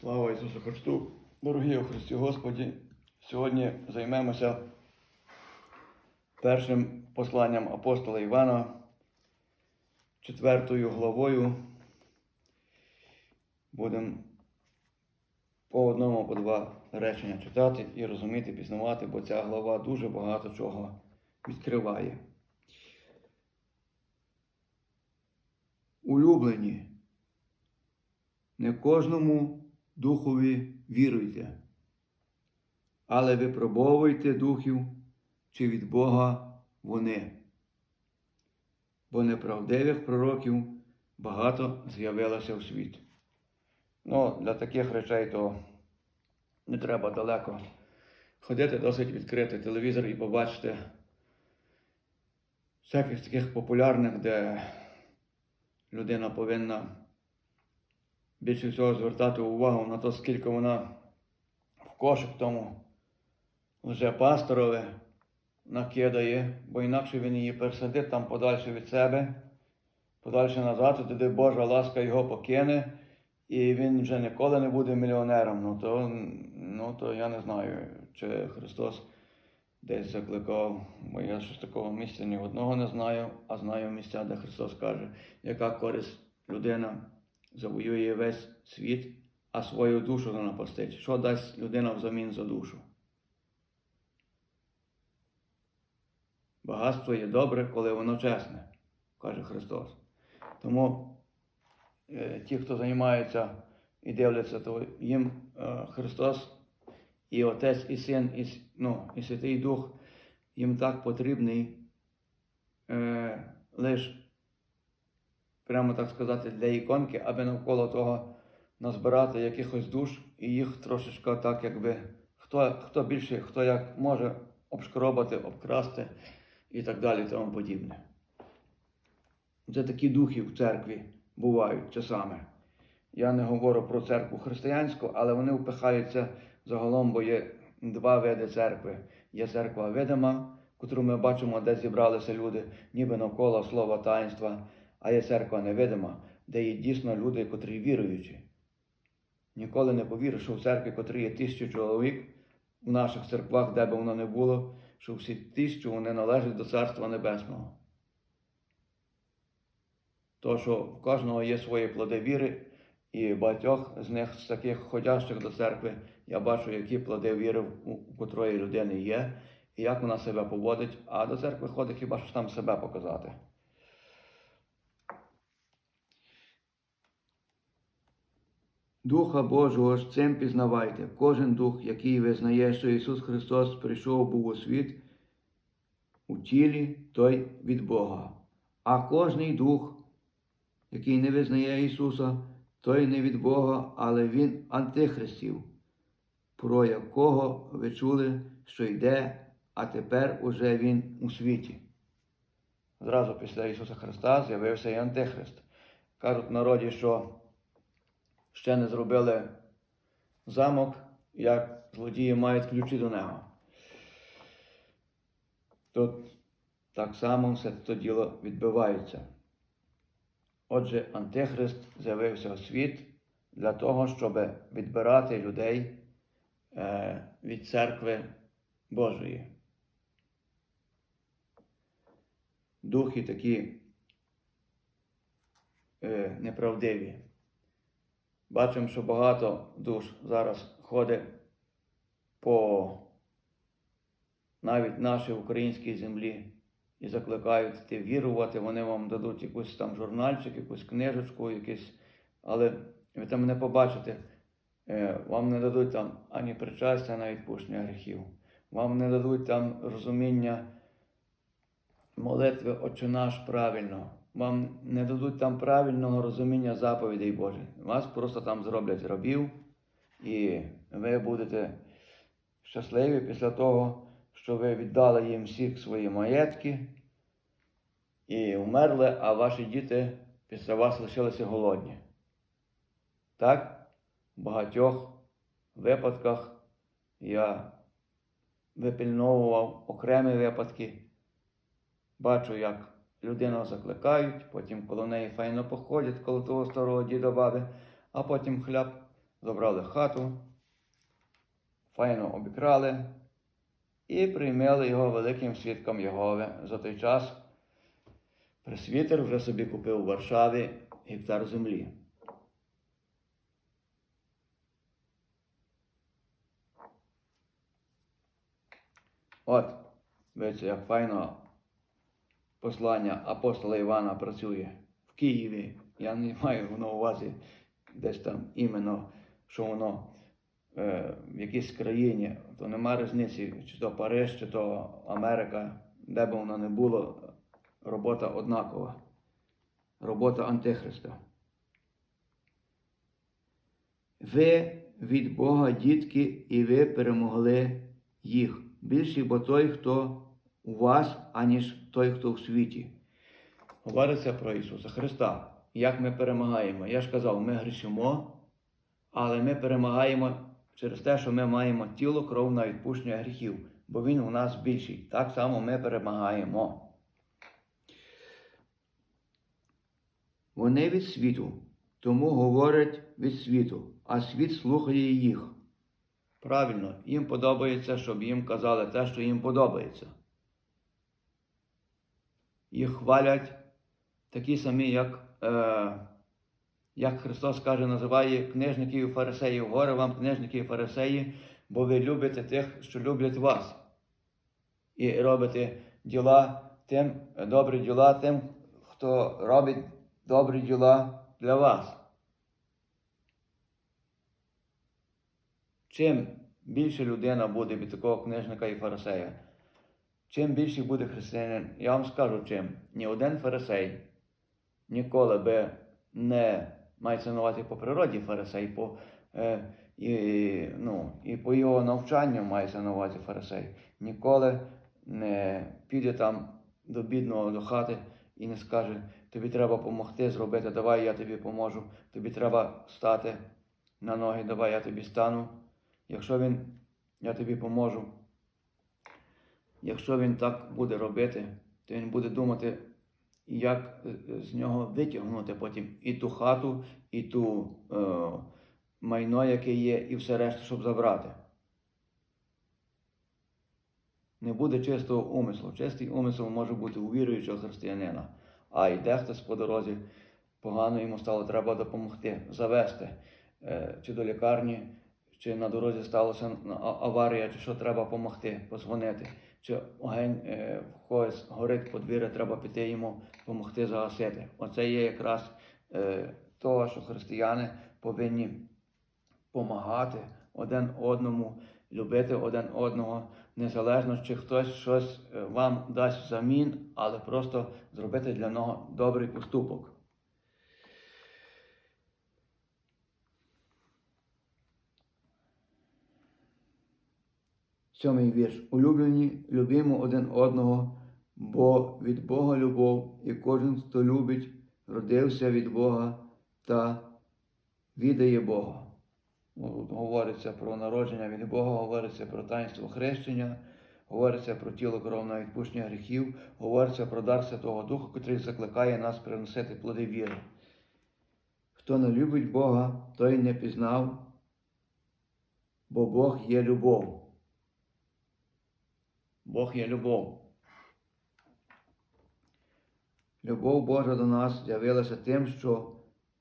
Слава Ісусу Христу! Дорогі у Христі Господі! Сьогодні займемося першим посланням апостола Івана, четвертою главою. Будемо по одному, по два речення читати і розуміти, пізнавати, бо ця глава дуже багато чого відкриває. Улюблені. Не кожному духові віруйте, але випробовуйте духів, чи від Бога вони. Бо неправдивих пророків багато з'явилося в світ. Ну, для таких речей то не треба далеко ходити, досить відкрити телевізор і побачити всяких таких популярних, де людина повинна більше всього звертати увагу на те, скільки вона в кошик тому лжепасторові накидає, бо інакше він її пересадить там подальше від себе, подальше назад, туди Божа ласка його покине, і він вже ніколи не буде мільйонером. Ну то, ну, то я не знаю, чи Христос десь закликав, бо я щось такого місця ні одного не знаю, а знаю місця, де Христос каже, яка користь людина завоює весь світ, а свою душу не напастить. Що дасть людина взамін за душу? Багатство є добре, коли воно чесне, каже Христос. Тому е, ті, хто займається і дивляться, то їм е, Христос і Отець, і Син, і, ну, і Святий Дух їм так потрібний е, лише прямо так сказати, для іконки, аби навколо того назбирати якихось душ і їх трошечки так, якби хто, хто більше, хто як може обшкробати, обкрасти і так далі, тому подібне. Це такі духи в церкві бувають часами. Я не говорю про церкву християнську, але вони впихаються загалом, бо є два види церкви. Є церква видима, котру ми бачимо, де зібралися люди, ніби навколо слова таїнства, а є церква невидима, де є дійсно люди, котрі віруючі. Ніколи не повіриш, що в церкві, котрі є тисячу чоловік, у наших церквах, де би воно не було, що всі тисячу вони належать до Царства Небесного. То, що в кожного є свої плоди віри, і багатьох з них, з таких ходящих до церкви, я бачу, які плоди віри у котрої людини є, і як вона себе поводить, а до церкви ходить хіба що там себе показати. Духа Божого ж цим пізнавайте. Кожен дух, який визнає, що Ісус Христос прийшов був у світ у тілі, той від Бога. А кожний дух, який не визнає Ісуса, той не від Бога, але Він антихристів, про якого ви чули, що йде, а тепер уже Він у світі. Зразу після Ісуса Христа з'явився і Антихрист. Кажуть народі, що ще не зробили замок, як злодії мають ключі до нього. Тут так само все це діло відбувається. Отже, Антихрист з'явився у світ для того, щоб відбирати людей е, від церкви Божої. Духи такі е, неправдиві. Бачимо, що багато душ зараз ходить по навіть нашій українській землі і закликають йти вірувати. Вони вам дадуть якийсь там журнальчик, якусь книжечку, якийсь, але ви там не побачите, е, вам не дадуть там ані причастя на відпущення гріхів, вам не дадуть там розуміння молитви Отче наш правильно. Вам не дадуть там правильного розуміння заповідей Божих. Вас просто там зроблять рабів, і ви будете щасливі після того, що ви віддали їм всіх свої маєтки і вмерли, а ваші діти після вас лишилися голодні. Так, в багатьох випадках я випильновував окремі випадки. Бачу, як людину закликають, потім коло неї файно походять, коло того старого діда баби, а потім хляб забрали хату, файно обікрали і прийняли його великим свідком Єгови. За той час пресвітер вже собі купив у Варшаві гектар землі. От, бачите, як файно послання апостола Івана працює в Києві. Я не маю на увазі десь там іменно, що воно е, в якійсь країні, то нема різниці, чи то Париж, чи то Америка, де б воно не було, робота однакова. Робота Антихриста. Ви від Бога, дітки, і ви перемогли їх. Більший бо той, хто у вас, аніж той, хто в світі. Говориться про Ісуса Христа. Як ми перемагаємо? Я ж казав, ми грішимо, але ми перемагаємо через те, що ми маємо тіло, кров на відпущення гріхів, бо Він у нас більший. Так само ми перемагаємо. Вони від світу, тому говорять від світу, а світ слухає їх. Правильно, їм подобається, щоб їм казали те, що їм подобається. Їх хвалять такі самі, як, е, як Христос каже, називає книжників і фарисеїв. Горе вам, книжники і фарисеї, бо ви любите тих, що люблять вас. І робите діла тим, добрі діла тим, хто робить добрі діла для вас. Чим більше людина буде від такого книжника і фарисея, чим більше буде християнин, я вам скажу чим. Ні один фарисей ніколи би не мається на по природі фарисей, по, е, і, ну, і по його навчанню мається на увазі фарисей. Ніколи не піде там до бідного до хати і не скаже, тобі треба допомогти зробити, давай я тобі поможу, тобі треба стати на ноги, давай я тобі стану. Якщо він, я тобі поможу. Якщо він так буде робити, то він буде думати, як е, з нього витягнути потім і ту хату, і ту е, майно, яке є, і все решта, щоб забрати. Не буде чистого умислу. Чистий умисел може бути у віруючого християнина. А йде хтось по дорозі, погано йому стало, треба допомогти, завести е, чи до лікарні, чи на дорозі сталося а- аварія, чи що треба допомогти, позвонити, чи огонь е, в когось горить подвір'я, треба піти йому допомогти загасити. Оце є якраз е, того, що християни повинні допомагати один одному, любити один одного, незалежно чи хтось щось е, вам дасть взамін, але просто зробити для нього добрий поступок. Сьомий вірш. Улюблені, любімо один одного, бо від Бога любов, і кожен, хто любить, родився від Бога та віддає Бога. Говориться про народження від Бога, говориться про таїнство хрещення, говориться про тіло кров на відпущення гріхів, говориться про дар Святого Духа, який закликає нас приносити плоди віри. Хто не любить Бога, той не пізнав, бо Бог є любов. Бог є любов. Любов Божа до нас з'явилася тим, що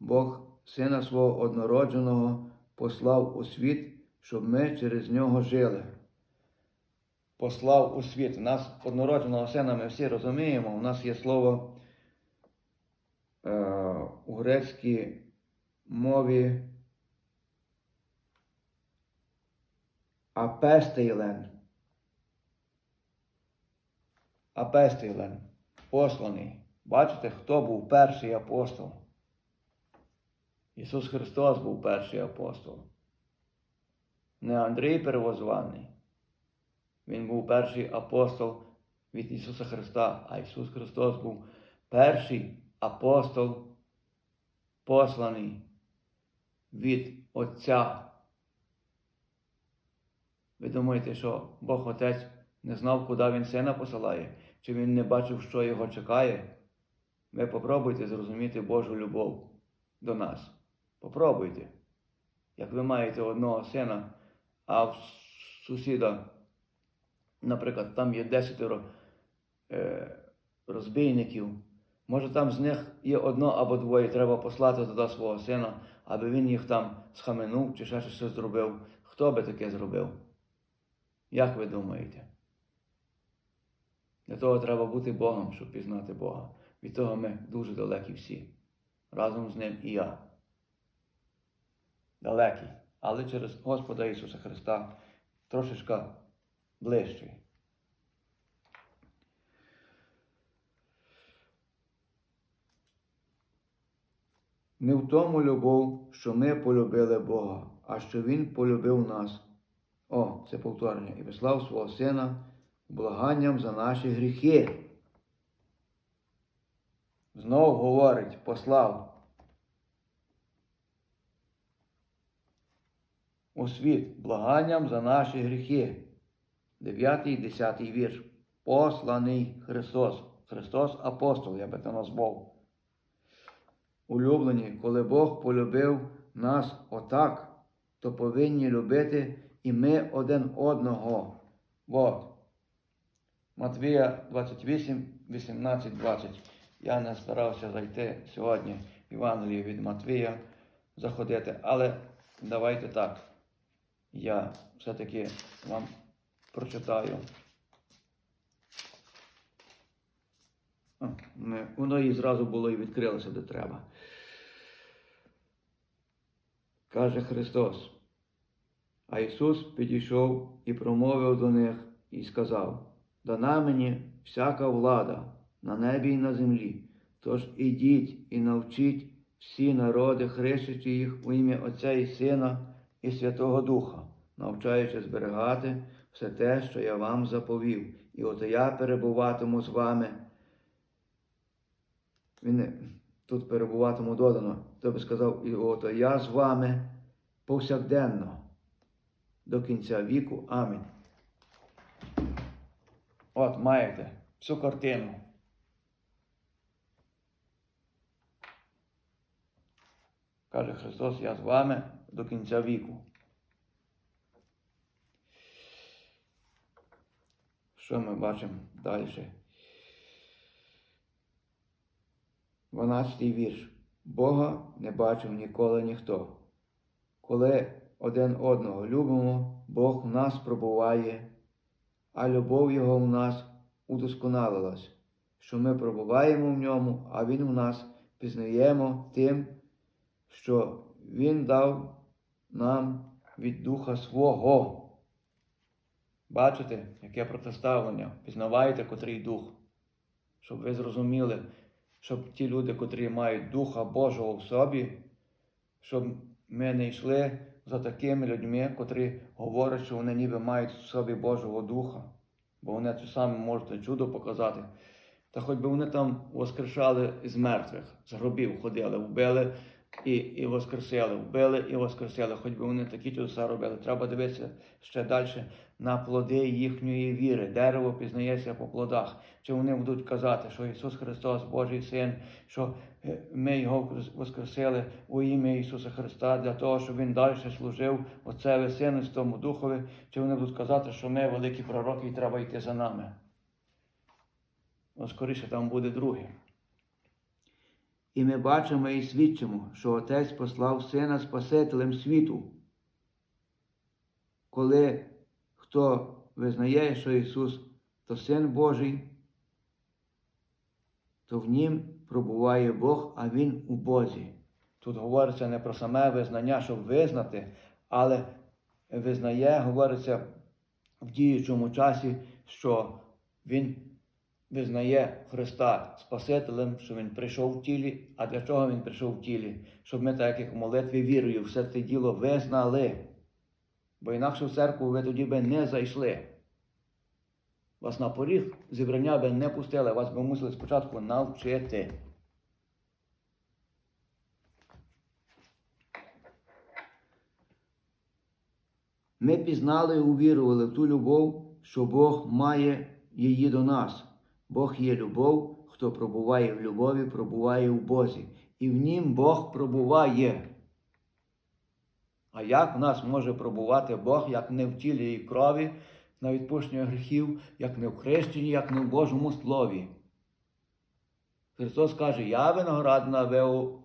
Бог Сина свого однородженого послав у світ, щоб ми через нього жили. Послав у світ. У нас однородженого сина ми всі розуміємо. У нас є слово е, у грецькій мові апестейлен. Апестейлен, посланий. Бачите, хто був перший апостол? Ісус Христос був перший апостол. Не Андрій Первозваний. Він був перший апостол від Ісуса Христа, а Ісус Христос був перший апостол, посланий від Отця. Ви думаєте, що Бог Отець не знав, куди він сина посилає, чи він не бачив, що його чекає? Ви попробуйте зрозуміти Божу любов до нас. Попробуйте. Як ви маєте одного сина, а в сусіда, наприклад, там є десятеро е, розбійників, може там з них є одно або двоє, треба послати туди свого сина, аби він їх там схаменув чи ще щось зробив. Хто би таке зробив? Як ви думаєте? Для того треба бути Богом, щоб пізнати Бога. Від того ми дуже далекі всі. Разом з Ним і я. Далекий. Але через Господа Ісуса Христа трошечка ближчий. Не в тому любов, що ми полюбили Бога, а що Він полюбив нас. О, це повторення. І послав свого Сина благанням за наші гріхи. Знов говорить, послав у світ благанням за наші гріхи. 9 і 10 вірш. Посланий Христос. Христос апостол, я би це назвав. Улюблені, коли Бог полюбив нас отак, то повинні любити і ми один одного. От. Матвія 28, 18, 20. Я не збирався зайти сьогодні в Євангеліє від Матвія заходити, але давайте так. Я все-таки вам прочитаю. Воно і зразу було і відкрилося, де треба. Каже Христос. А Ісус підійшов і промовив до них і сказав: Дана мені всяка влада на небі і на землі. Тож ідіть і навчіть всі народи, хрестячи їх у ім'я Отця і Сина і Святого Духа, навчаючи зберігати все те, що я вам заповів, і ото я перебуватиму з вами. Він тут перебуватиму додано, то би сказав, і ото я з вами повсякденно до кінця віку. Амінь. От маєте всю картину. Каже Христос, я з вами до кінця віку. Що ми бачимо далі? 12 вірш. Бога не бачив ніколи ніхто. Коли один одного любимо, Бог в нас пробуває, а любов Його в нас удосконалилась, що ми пробуваємо в ньому, а Він в нас пізнаємо тим, що Він дав нам від Духа свого. Бачите, яке протиставлення? Пізнаваєте, котрий дух, щоб ви зрозуміли, щоб ті люди, котрі мають Духа Божого в собі, щоб ми не йшли за такими людьми, котрі говорять, що вони ніби мають в собі Божого Духа, бо вони це саме можуть чудо показати. Та хоч би вони там воскрешали з мертвих, з гробів ходили, вбили і, і воскресили, вбили і воскресили, хоч би вони такі чудеса робили. Треба дивитися ще далі на плоди їхньої віри. Дерево пізнається по плодах. Чи вони будуть казати, що Ісус Христос, Божий Син, що ми Його воскресили у ім'я Ісуса Христа для того, щоб Він далі служив Отцеві Сину і тому Духові, чи вони будуть казати, що ми великі пророки і треба йти за нами. Ну, скоріше там буде друге. І ми бачимо і свідчимо, що Отець послав Сина Спасителем світу. Коли хто визнає, що Ісус то Син Божий, то в Нім пробуває Бог, а Він у Бозі. Тут говориться не про саме визнання, щоб визнати, але визнає, говориться в діючому часі, що Він визнає Христа Спасителем, що Він прийшов в тілі. А для чого Він прийшов в тілі? Щоб ми, так як в молитві вірою, все це діло визнали. Бо інакше в церкву ви тоді би не зайшли. Вас на поріг зібрання би не пустили, вас би мусили спочатку навчити. Ми пізнали і увірували в ту любов, що Бог має її до нас. Бог є любов, хто пробуває в любові, пробуває в Бозі. І в нім Бог пробуває. А як в нас може пробувати Бог, як не в тілі і крові на відпущення гріхів, як не в хрещенні, як не в Божому Слові? Христос каже, я виноградна веу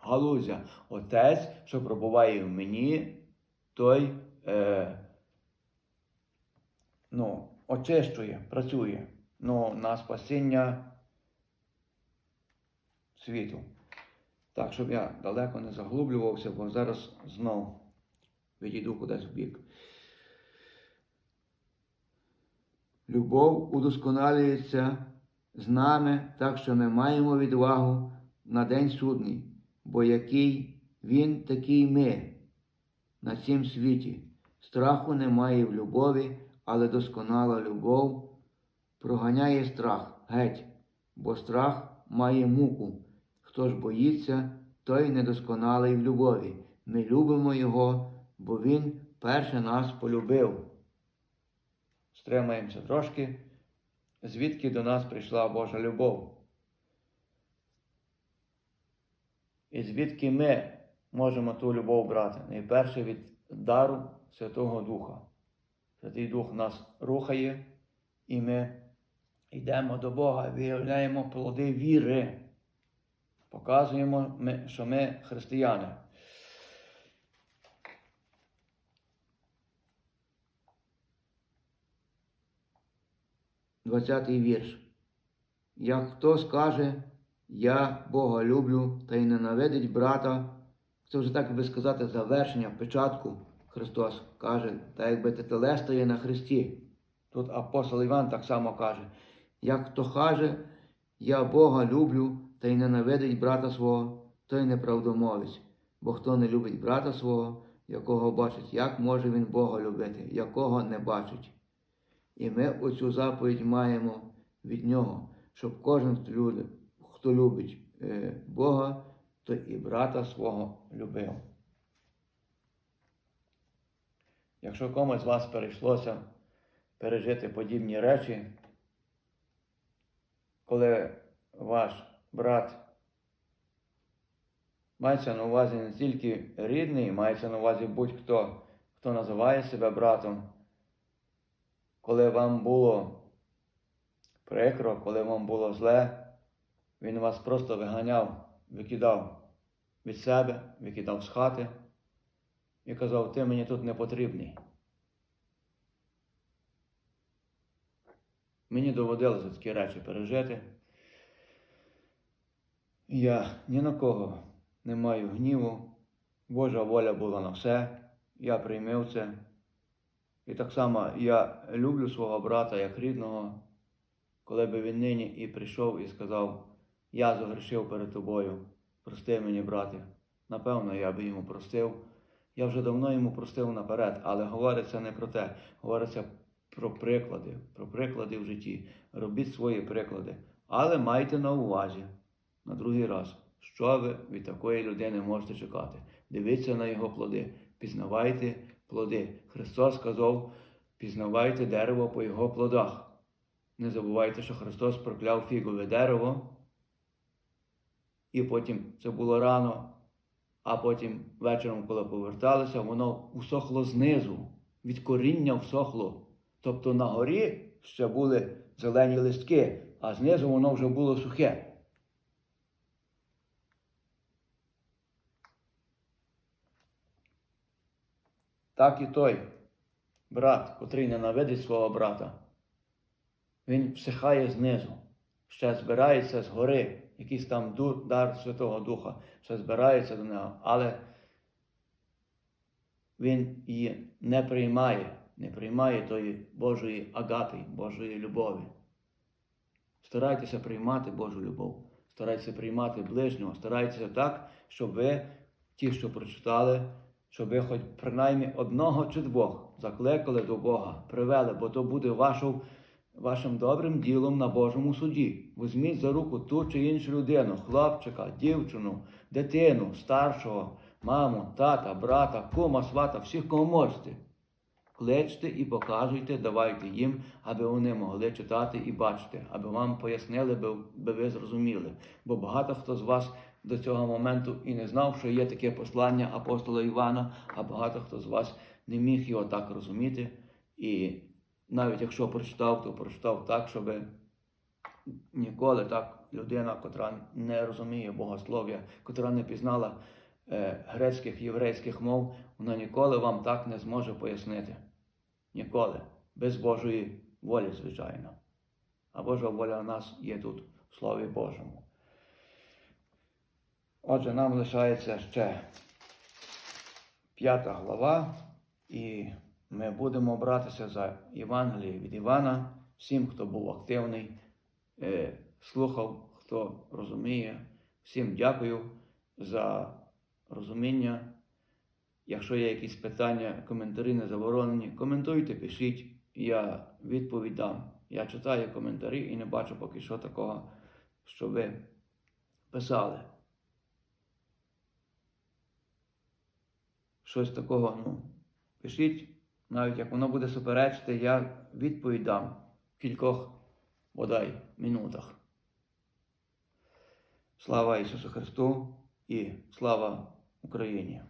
галузя. Отець, що пробуває в мені, той е, ну, очищує, працює ну, на спасіння світу. Так, щоб я далеко не заглублювався, бо зараз знов відійду кудись в бік. Любов удосконалюється з нами, так що ми маємо відвагу на день судний, бо який він, такий ми на цім світі. Страху немає в любові, але досконала любов проганяє страх геть, бо страх має муку. Хто ж боїться, той недосконалий в любові. Ми любимо Його, бо Він перше нас полюбив. Стримаємося трошки, звідки до нас прийшла Божа любов. І звідки ми можемо ту любов брати? Найперше від дару Святого Духа. Святий Дух нас рухає, і ми йдемо до Бога, виявляємо плоди віри. Показуємо, що ми християни. Двадцятий вірш. Як хто скаже, я Бога люблю та й ненавидить брата, це вже так би сказати завершення, печатку. Христос каже, та якби тетелеста є на Христі. Тут апостол Іван так само каже, як хто каже, я Бога люблю та й ненавидить брата свого, той неправдомовець, бо хто не любить брата свого, якого бачить, як може він Бога любити, якого не бачить. І ми оцю заповідь маємо від нього, щоб кожен, хто любить, е, Бога, то і брата свого любив. Якщо комусь з вас перейшлося пережити подібні речі, коли ваш брат мається на увазі не тільки рідний, мається на увазі будь-хто, хто називає себе братом, коли вам було прикро, коли вам було зле, він вас просто виганяв, викидав від себе, викидав з хати і казав, ти мені тут не потрібний. Мені доводилося такі речі пережити. Я ні на кого не маю гніву. Божа воля була на все. Я приймив це. І так само я люблю свого брата як рідного, коли би він нині і прийшов і сказав, я загрішив перед тобою, прости мені, брате. Напевно, я би йому простив. Я вже давно йому простив наперед, але говориться не про те, говориться про приклади, про приклади в житті. Робіть свої приклади. Але майте на увазі на другий раз, що ви від такої людини можете чекати. Дивіться на його плоди, пізнавайте плоди. Христос сказав, пізнавайте дерево по його плодах. Не забувайте, що Христос прокляв фігове дерево, і потім це було рано, а потім вечором, коли поверталися, воно усохло знизу, від коріння всохло. Тобто на горі ще були зелені листки, а знизу воно вже було сухе. Так і той брат, котрий ненавидить свого брата, він всихає знизу, ще збирається з гори, якийсь там дар Святого Духа, ще збирається до нього, але він її не приймає, не приймає тої Божої агапи, Божої любові. Старайтеся приймати Божу любов, старайтеся приймати ближнього, старайтеся так, щоб ви, ті, що прочитали, щоб ви хоч принаймні одного чи двох закликали до Бога, привели, бо то буде вашим, вашим добрим ділом на Божому суді. Візьміть за руку ту чи іншу людину, хлопчика, дівчину, дитину, старшого, маму, тата, брата, кума, свата, всіх, кого можете. Кличте і показуйте, давайте їм, аби вони могли читати і бачити, аби вам пояснили, би, би ви зрозуміли. Бо багато хто з вас до цього моменту і не знав, що є таке послання апостола Івана, а багато хто з вас не міг його так розуміти. І навіть якщо прочитав, то прочитав так, щоб ніколи так людина, котра не розуміє богослов'я, котра не пізнала е, грецьких єврейських мов, вона ніколи вам так не зможе пояснити. Ніколи. Без Божої волі, звичайно. А Божа воля в нас є тут в Слові Божому. Отже, нам лишається ще п'ята глава, і ми будемо братися за Євангеліє від Івана. Всім, хто був активний, е, слухав, хто розуміє. Всім дякую за розуміння. Якщо є якісь питання, коментарі не заборонені, коментуйте, пишіть, я відповідь дам. Я читаю коментарі і не бачу поки що такого, що ви писали. Щось такого, ну, пишіть, навіть як воно буде суперечити, я відповідь дам в кількох бодай минутах. Слава Ісусу Христу і слава Україні!